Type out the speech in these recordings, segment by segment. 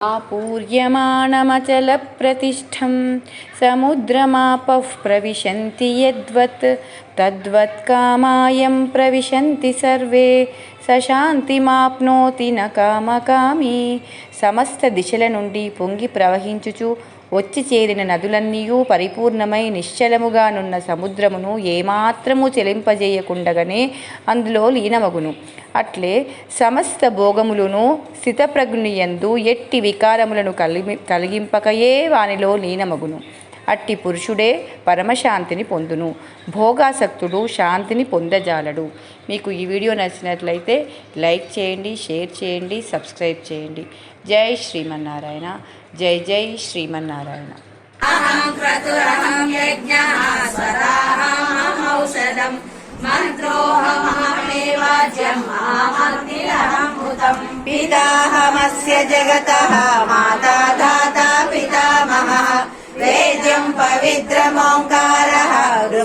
आपूर्यमाणमचलप्रतिष्ठं समुद्रमापः प्रविशन्ति यद्वत् तद्वत् कामायं प्रविशन्ति सर्वे సశాంతిమాప్నోతి న కామకామి సమస్త దిశల నుండి పొంగి ప్రవహించుచు వచ్చి చేరిన నదులన్నీయూ పరిపూర్ణమై నిశ్చలముగానున్న సముద్రమును ఏమాత్రము చెలింపజేయకుండగానే అందులో లీనమగును. అట్లే సమస్త భోగములను స్థితప్రజ్ఞయందు ఎట్టి వికారములను కలిగి కలిగింపకయే వానిలో లీనమగును. అట్టి పురుషుడే పరమశాంతిని పొందును. భోగాసక్తుడు శాంతిని పొందజాలడు. మీకు ఈ వీడియో నచ్చినట్లయితే లైక్ చేయండి షేర్ చేయండి సబ్స్క్రైబ్ చేయండి. జై శ్రీమన్నారాయణ. జై జై శ్రీమన్నారాయణ. అహం క్రతురహం యజ్ఞ స్వరాహం పితాహమస్య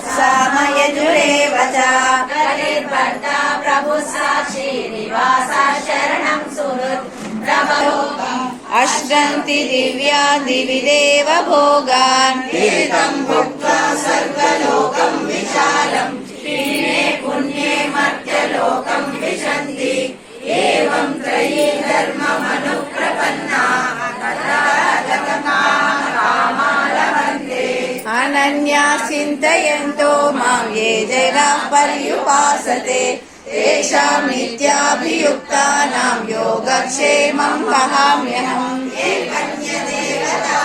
वृक्षामयजुरेव च हरिर्भर्ता प्रभुः साक्षी निवासा शरणं सुहृत् प्रभोगम् अष्टन्ति दिव्या दिवि देव भोगान् एतं भुक्त्वा सर्वलोकं चिन्तयन्तो मां ये जनाः पर्युपासते तेषां नित्याभियुक्तानां योगक्षेमं वहाम्यहम् ये कन्यदेवता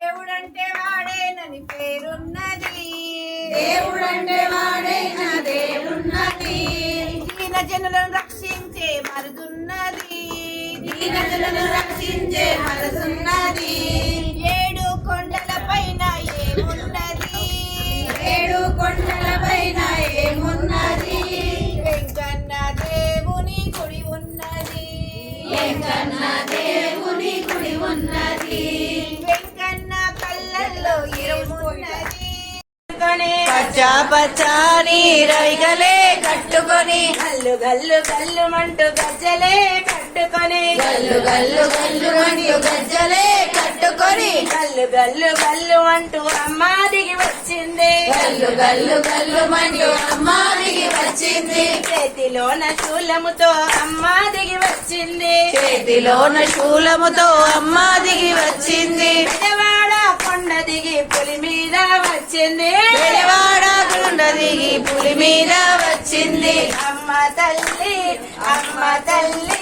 దేవుడంటే వాడేనని పేరున్నది దేవుడంటే వాడైన దేవుడున్నది దీన జనులను రక్షించే మరుదున్నది దీనజలను రక్షించే మనసున్నది. ఏడు కొండల పైన ఏమున్నది? ఏడు కొండల పైన ఏమున్నది? వెంకన్న దేవుని గుడి ఉన్నది. వెంకన్న దేవుని గుడి ఉన్నది. వెంకన్న కళ్ళల్లో ఏమున్నది? పచ్చా పచ్చాని రైగలే కట్టుకొని గల్లు గల్లు గల్లు మంటూ గజ్జలే కట్టుకొని గల్లు గల్లు గల్లు అంటూ గజ్జలే కట్టుకొని గల్లు గల్లు గల్లు అంటూ అమ్మ దిగి వచ్చింది. గల్లు గల్లు గల్లు మంటూ అమ్మాదికి వచ్చింది. చేతిలోన శూలముతో అమ్మ దిగి వచ్చింది. చేతిలోన శూలముతో అమ్మాదికి వచ్చింది. పెదవాడ కొండ దిగి పులి మీద వచ్చింది. పెడివాడ గుండ దిగి పులి మీద వచ్చింది. అమ్మ తల్లి అమ్మ తల్లి